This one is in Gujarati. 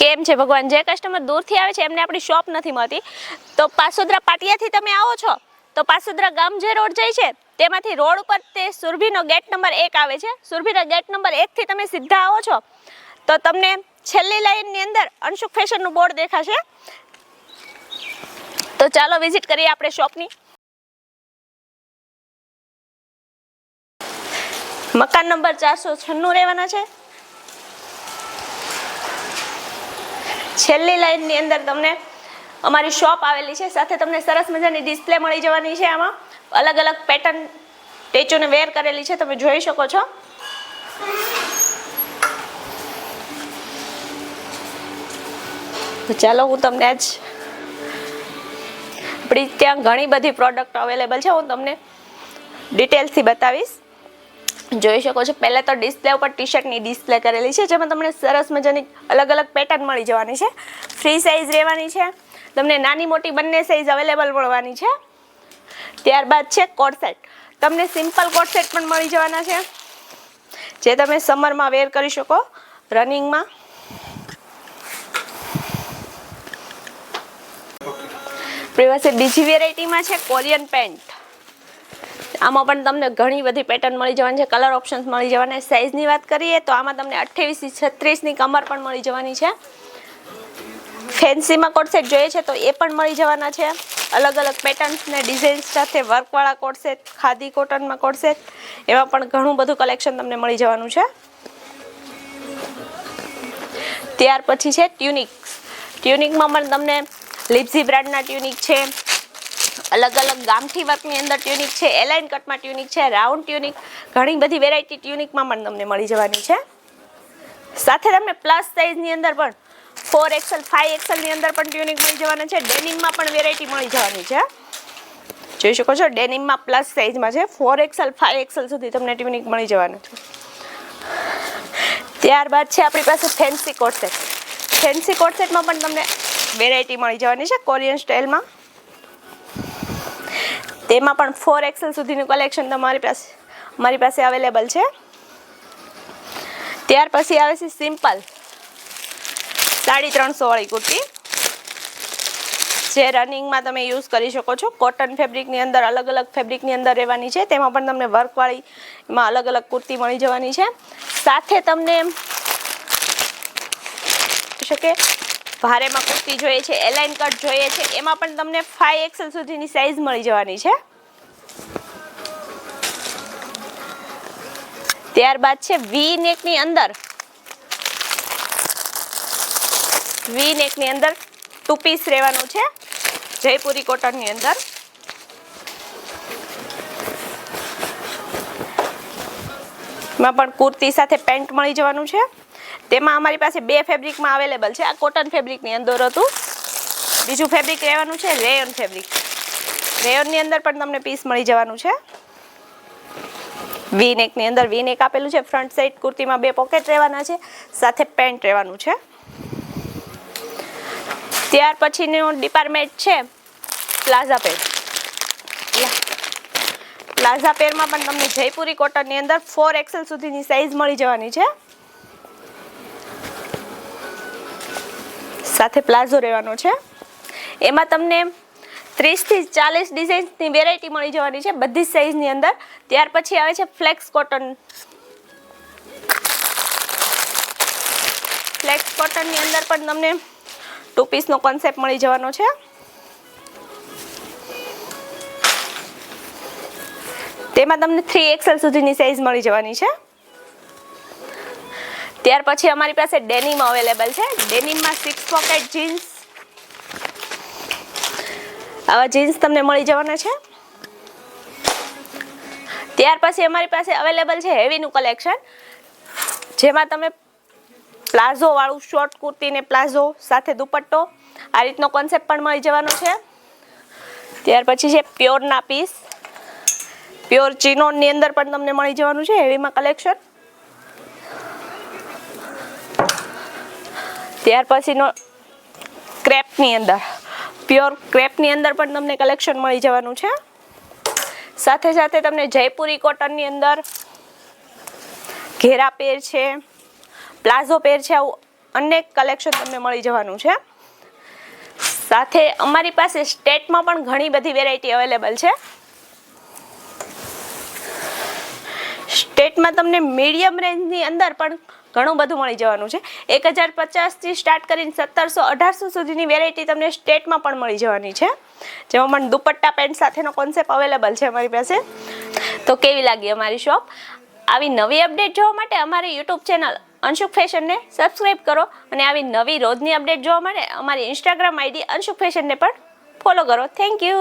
કેમ છે ભગવાન? જે કસ્ટમર દૂરથી આવે છે, એમને આપણી શોપ નથી મળતી. તો પાસોદરા પાટિયાથી તમે આવો છો? તો પાસોદરા ગામ જે રોડ જાય છે, તેમાંથી રોડ ઉપર તે સુરભીનો ગેટ નંબર એક આવે છે. સુરભીના ગેટ નંબર એકથી તમે સીધા આવો છો. તો તમને છેલ્લી લાઈનની અંદર અંશુક ફેશનનું બોર્ડ દેખાશે. તો ચાલો વિઝિટ કરીએ આપણે શોપની મકાન નંબર ચારસો છન્નું રહેવાના છે. છેલ્લી લાઈનની અંદર તમને અમારી શોપ આવેલી છે. સાથે તમને સરસ મજાની ડિસ્પ્લે મળી જવાની છે આમાં. અલગ અલગ પેટર્ન ટેચોને વેર કરેલી છે. તમે જોઈ શકો છો. ચાલો હું તમને આજ આપણી ત્યાં ઘણી બધી પ્રોડક્ટ અવેલેબલ છે. હું તમને ડિટેલ્સથી બતાવીશ. જોઈ શકો છો. પહેલાં તો ડિસ્પ્લે ઉપર ટી શર્ટની ડિસ્પ્લે કરેલી છે, જેમાં તમને સરસ મજાની અલગ અલગ પેટર્ન મળી જવાની છે. ફ્રી સાઇઝ રહેવાની છે. તમને નાની મોટી બંને સાઇઝ અવેલેબલ મળવાની છે. ત્યારબાદ છે કોટસેટ તમને સિમ્પલ કોટ સેટ પણ મળી જવાના છે. જે તમે સમરમાં વેર કરી શકો. રનિંગમાં પ્રિવાસે બીજી વેરાયટીમાં છે કોરિયન પેન્ટ. આમાં પણ તમને ઘણી બધી પેટર્ન મળી જવાની છે કલર ઓપ્શન્સ મળી જવાના સાઇઝની વાત કરીએ તો આમાં તમને અઠ્યાવીસથી છત્રીસની કમર પણ મળી જવાની છે. ફેન્સીમાં કોટ સેટ જોઈએ છે તો એ પણ મળી જવાના છે. અલગ અલગ પેટર્ન્સ ને ડિઝાઇન્સ સાથે વર્કવાળા કોટ ખાદી કોટનમાં કોટ સેટ એમાં પણ ઘણું બધું કલેક્શન તમને મળી જવાનું છે. ત્યાર પછી છે ટ્યુનિક ટ્યુનિકમાં પણ તમને લિપ્સી બ્રાન્ડના ટ્યુનિક છે. અલગ અલગ ગામઠી વર્કની અંદર ટ્યુનિક છે એલાઇન કટમાં ટ્યુનિક છે રાઉન્ડ ટ્યુનિક ઘણી બધી વેરાયટી ટ્યુનિકમાં પણ તમને મળી જવાની છે. સાથે તમને પ્લસ સાઇઝની અંદર પણ ફોર એક્સલ ફાઇવ એક્સલની અંદર પણ ટ્યુનિક મળી જવાના છે. ડેનિમમાં પણ વેરાયટી મળી જવાની છે. જોઈ શકો છો ડેનિમમાં પ્લસ સાઇઝમાં છે. ફોર એક્સલ ફાઇવ એક્સલ સુધી તમને ટ્યુનિક મળી જવાનું છે. ત્યારબાદ છે આપણી પાસે ફેન્સી કોટસેટ ફેન્સી કોટસેટમાં પણ તમને વેરાયટી મળી જવાની છે કોરિયન સ્ટાઇલમાં તેમાં પણ ફોર એક્સેલ સુધીનું કલેક્શન તમારી પાસે, મારી પાસે અવેલેબલ છે. ત્યાર પછી આવે છે સિમ્પલ સાડી ત્રણસોવાળી કુર્તી, જે રનિંગમાં તમે યુઝ કરી શકો છો. કોટન ફેબ્રિકની અંદર અલગ અલગ ફેબ્રિકની અંદર રહેવાની છે. તેમાં પણ તમને વર્કવાળી એમાં અલગ અલગ કુર્તી મળી જવાની છે. સાથે તમને શકે ભારેમાં કુર્તી જોઈએ છે એલાઇન કટ જોઈએ છે. એમાં પણ તમને ફાઈવ એક્સેલ સુધીની સાઇઝ મળી જવાની છે. ત્યારબાદ છે વી નેકની અંદર. વી નેકની અંદર ટુ પીસ રહેવાનું છે, જયપુરી કોટનની અંદર. માં પણ કુર્તી સાથે પેન્ટ મળી જવાનું છે. તેમાં અમારી પાસે બે ફેબ્રિકમાં અવેલેબલ છે. આ કોટન ફેબ્રિકની અંદર હતું. બીજું ફેબ્રિક રહેવાનું છે, રેયોન ફેબ્રિક. રેયોનની અંદર પણ તમને પીસ મળી જવાનું છે. વી નેકની અંદર વી નેક આપેલું છે. ફ્રન્ટ સાઈડ કુર્તીમાં બે પોકેટ રહેવાના છે. સાથે પેન્ટ રહેવાનું છે. ત્યાર પછીનું ડિપાર્ટમેન્ટ છે પ્લાઝા પેર પ્લાઝા પેરમાં પણ તમને જયપુરી કોટનની અંદર ફોર એક્સેલ સુધીની સાઇઝ મળી જવાની છે. સાથે પ્લાઝો રહેવાનો છે. એમાં તમને ત્રીસથી ચાલીસ ડિઝાઇન્સની વેરાયટી મળી જવાની છે બધી જ સાઇઝની અંદર. ત્યાર પછી આવે છે ફ્લેક્સ કોટન ફ્લેક્સ કોટનની અંદર પણ તમને ટુ પીસનો કોન્સેપ્ટ મળી જવાનો છે. તેમાં તમને થ્રી એક્સેલ સુધીની સાઇઝ મળી જવાની છે. ત્યાર પછી અમારી પાસે ડેનિમ અવેલેબલ છે. ડેનિમમાં સિક્સ પોકેટ જીન્સ આવા જીન્સ તમને મળી જવાના છે. ત્યાર પછી અમારી પાસે અવેલેબલ છે હેવીનું કલેક્શન. જેમાં તમે પ્લાઝો વાળું શોર્ટ કુર્તી ને પ્લાઝો સાથે દુપટ્ટો, આ રીતનો કોન્સેપ્ટ પણ મળી જવાનો છે. ત્યાર પછી છે પ્યોરના પીસ પ્યોર ચિનોનની અંદર પણ તમને મળી જવાનું છે હેવીમાં કલેક્શન. ત્યાર પછીનો ક્રેપની અંદર. પ્યોર ક્રેપની અંદર પણ તમને કલેક્શન મળી જવાનું છે. સાથે સાથે તમને જયપુરી કોટનની અંદર ઘેરા પેર છે, પ્લાઝો પેર છે, આવું અનેક કલેક્શન તમને મળી જવાનું છે. સાથે અમારી પાસે સ્ટેટમાં પણ ઘણી બધી વેરાયટી અવેલેબલ છે. સ્ટેટમાં તમને મીડિયમ રેન્જની અંદર પણ ઘણું બધું મળી જવાનું છે. એક હજાર પચાસથી સ્ટાર્ટ કરીને સત્તરસો અઢારસો સુધીની વેરાયટી તમને સ્ટેટમાં પણ મળી જવાની છે. જેમાં પણ દુપટ્ટા પેન્ટ સાથેનો કોન્સેપ્ટ અવેલેબલ છે અમારી પાસે. તો કેવી લાગી અમારી શોપ આવી નવી અપડેટ જોવા માટે અમારી યુટ્યુબ ચેનલ અંશુક ફેશનને સબસ્ક્રાઈબ કરો અને આવી નવી રોજની અપડેટ જોવા માટે અમારી ઇન્સ્ટાગ્રામ આઈડી અંશુક ફેશનને પણ ફોલો કરો. Thank you